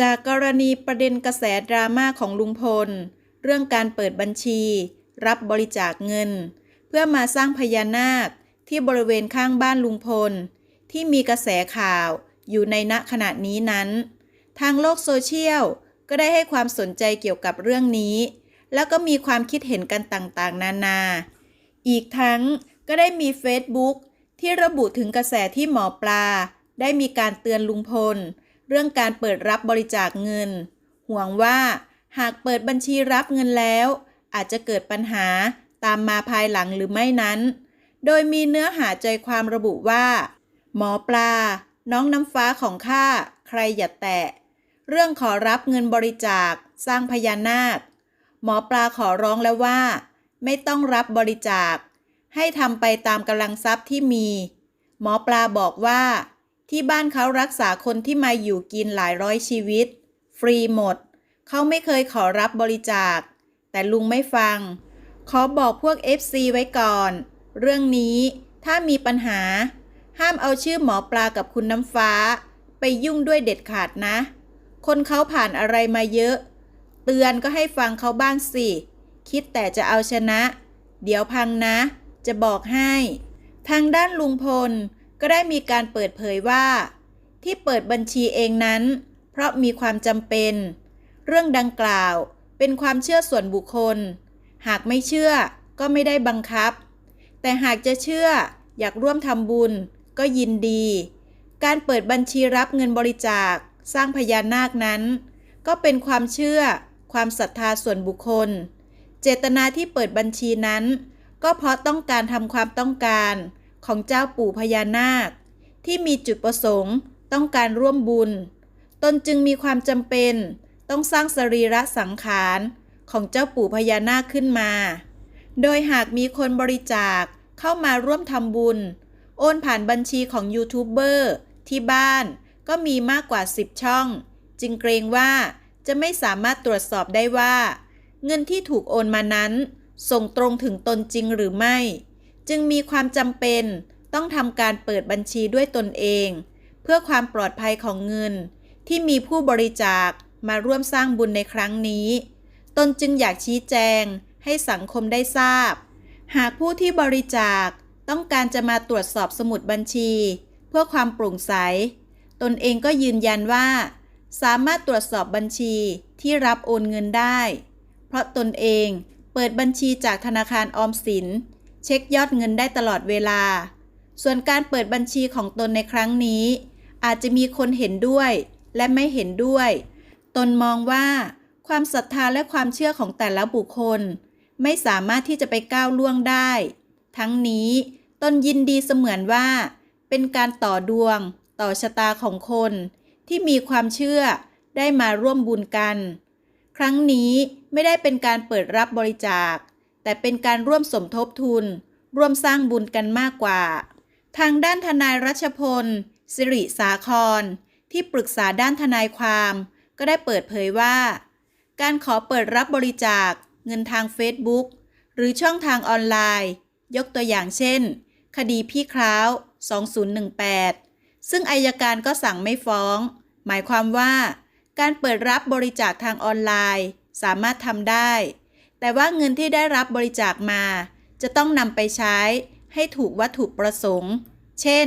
จากกรณีประเด็นกระแสดราม่าของลุงพล เรื่องการเปิดบัญชี รับบริจาคเงิน เพื่อมาสร้างพญานาคที่บริเวณข้างบ้านลุงพล ที่มีกระแสข่าวอยู่ในณขณะนี้นั้น ทางโลกโซเชียลก็ได้ให้ความสนใจเกี่ยวกับเรื่องนี้ แล้วก็มีความคิดเห็นกันต่างๆ นานา อีกทั้งก็ได้มี Facebook ที่ระบุถึงกระแสที่หมอปลา ได้มีการเตือนลุงพล เรื่องการเปิดรับบริจาคเงิน ห่วงว่าหากเปิดบัญชีรับเงินแล้ว อาจจะเกิดปัญหาตามมาภายหลังหรือไม่นั้น โดยมีเนื้อหาใจความระบุว่า หมอปลา น้องน้ำฟ้าของข้าใครอย่าแตะ เรื่องขอรับเงินบริจาค สร้างพญานาค หมอปลาขอร้องแล้วว่า ไม่ต้องรับบริจาค ให้ทำไปตามกำลังทรัพย์ที่มี หมอปลาบอกว่า ที่บ้านเขารักษาคนที่มาอยู่กินหลายร้อยชีวิต ฟรีหมด เขาไม่เคยขอรับบริจาค แต่ลุงไม่ฟัง ขอบอกพวก FC ไว้ก่อน เรื่องนี้ถ้ามีปัญหา ห้ามเอาชื่อหมอปลากับคุณน้ำฟ้า ไปยุ่งด้วยเด็ดขาดนะ คนเขาผ่านอะไรมาเยอะ เตือนก็ให้ฟังเขาบ้างสิ คิดแต่จะเอาชนะ เดี๋ยวพังนะ จะบอกให้ ทางด้านลุงพล ก็ได้มีการเปิดเผยว่า ที่เปิดบัญชีเองนั้น เพราะมีความจำเป็น เรื่องดังกล่าวเป็นความเชื่อส่วนบุคคล หากไม่เชื่อก็ไม่ได้บังคับ แต่หากจะเชื่ออยากร่วมทำบุญก็ยินดี การเปิดบัญชีรับเงินบริจาคสร้างพญานาคนั้น ก็เป็นความเชื่อ ความศรัทธาส่วนบุคคล เจตนาที่เปิดบัญชีนั้น ก็เพราะต้องการทำความต้องการ ของเจ้าปู่พญานาค ที่มีจุดประสงค์ต้องการร่วมบุญ ตนจึงมีความจำเป็นต้องสร้างสรีระสังขารของเจ้าปู่พญานาคขึ้นมา โดยหากมีคนบริจาคเข้ามาร่วมทำบุญ โอนผ่านบัญชีของยูทูบเบอร์ที่บ้านก็มีมากกว่า 10 ช่อง จึงเกรงว่าจะไม่สามารถตรวจสอบได้ว่า เงินที่ถูกโอนมานั้น ส่งตรงถึงตนจริงหรือไม่ จึงมีความจำเป็นต้องทำการเปิดบัญชีด้วยตนเอง เพื่อความปลอดภัยของเงิน ที่มีผู้บริจาคมาร่วมสร้างบุญในครั้งนี้ ตนจึงอยากชี้แจงให้สังคมได้ทราบ หากผู้ที่บริจาคต้องการจะมาตรวจสอบสมุดบัญชี เพื่อความโปร่งใส ตนเองก็ยืนยันว่า สามารถตรวจสอบบัญชีที่รับโอนเงินได้ เพราะตนเองเปิดบัญชีจากธนาคารออมสิน เช็คยอดเงินได้ตลอดเวลา ส่วนการเปิดบัญชีของตนในครั้งนี้ อาจจะมีคนเห็นด้วยและไม่เห็นด้วย ตนมองว่า ความศรัทธาและความเชื่อของแต่ละบุคคล ไม่สามารถที่จะไปก้าวล่วงได้ ทั้งนี้ตนยินดีเสมือนว่า เป็นการต่อดวง ต่อชะตาของคน ที่มีความเชื่อได้มาร่วมบุญกัน ครั้งนี้ไม่ได้เป็นการเปิดรับบริจาค แต่เป็นการร่วมสมทบทุน ร่วมสร้างบุญกันมากกว่า ทางด้านทนายรัชพล สิริสาคร ที่ปรึกษาด้านทนายความ ก็ได้เปิดเผยว่า การขอเปิดรับบริจาค เงินทาง Facebook หรือช่องทางออนไลน์ ยกตัวอย่างเช่น คดีพี่คร้าว 2018 ซึ่งอายการก็สั่งไม่ฟ้อง หมายความว่า การเปิดรับบริจาคทางออนไลน์ สามารถทำได้ แต่ว่าเงินที่ได้รับบริจาคมา จะต้องนำไปใช้ให้ถูกวัตถุประสงค์ เช่น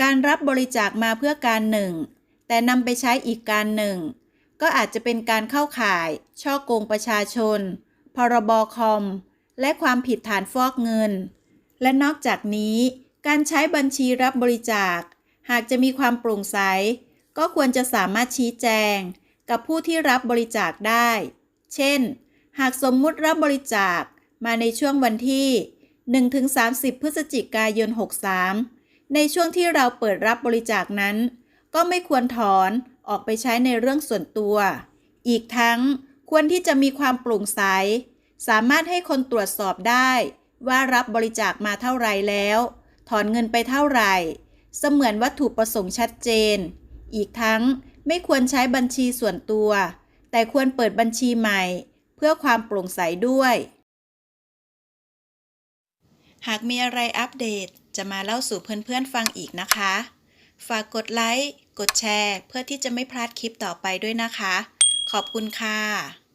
การรับบริจาคมาเพื่อการหนึ่ง แต่นำไปใช้อีกการหนึ่ง ก็อาจจะเป็นการเข้าข่าย ช่อโกงประชาชน พรบคอม และความผิดฐานฟอกเงิน และนอกจากนี้ การใช้บัญชีรับบริจาค หากจะมีความโปร่งใส ก็ควรจะสามารถชี้แจง กับผู้ที่รับบริจาคได้ เช่น หากสมมุติรับบริจาคมาในช่วงวันที่ 1-30 พฤศจิกายน 63 ในช่วงที่เราเปิดรับบริจาคนั้น ก็ไม่ควรถอนออกไปใช้ในเรื่องส่วนตัว อีกทั้งควรที่จะมีความโปร่งใส สามารถให้คนตรวจสอบได้ ว่ารับบริจาคมาเท่าไรแล้ว ถอนเงินไปเท่าไหร่ เสมือนวัตถุประสงค์ชัดเจน อีกทั้งไม่ควรใช้บัญชีส่วนตัว แต่ควรเปิดบัญชีใหม่ เพื่อความโปร่งใสด้วย หากมีอะไรอัปเดตจะมาเล่าสู่เพื่อนๆฟังอีกนะคะ ฝากกดไลค์ กดแชร์ เพื่อที่จะไม่พลาดคลิปต่อไปด้วยนะคะ ขอบคุณค่ะ